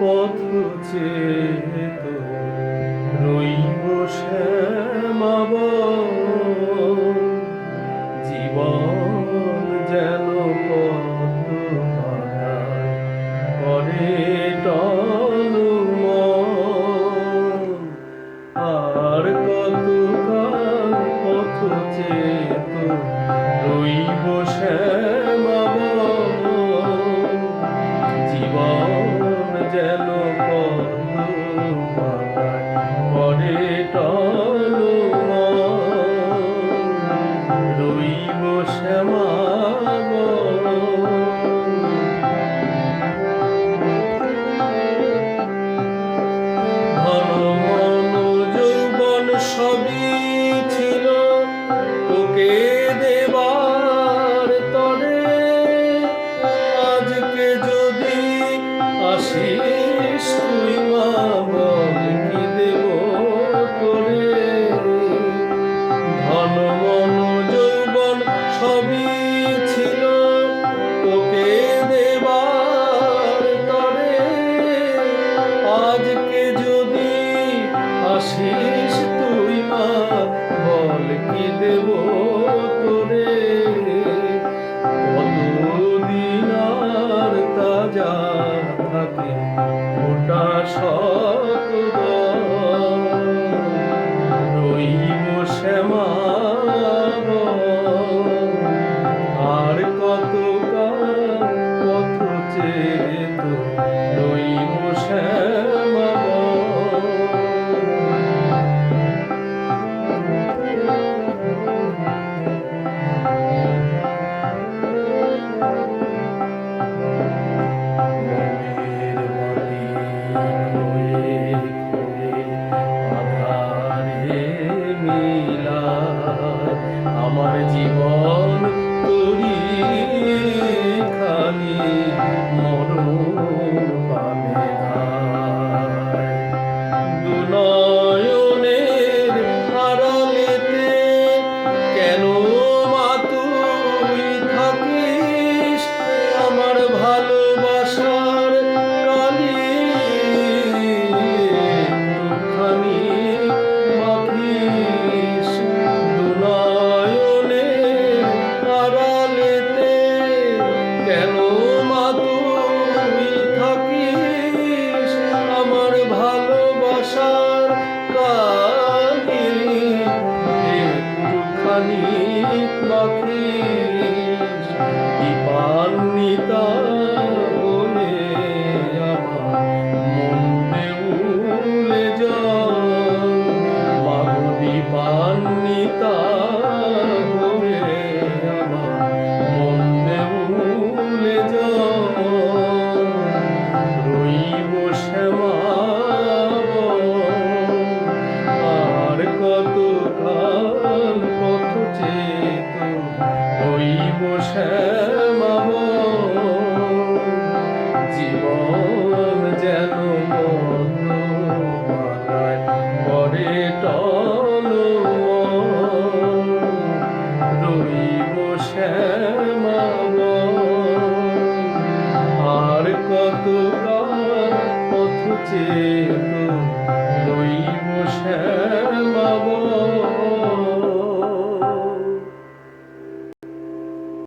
পথ চেত রইব শ্যামাব জীবন যেন পথ করে টল আর কত পথ চেত রইব শ্যাম শ্যামা ছিল তোকে দেবার তরে। আজকে যদি আসিস তুই মা বল কি দেবো? খানিক মাখি পান্নিতা Thank you.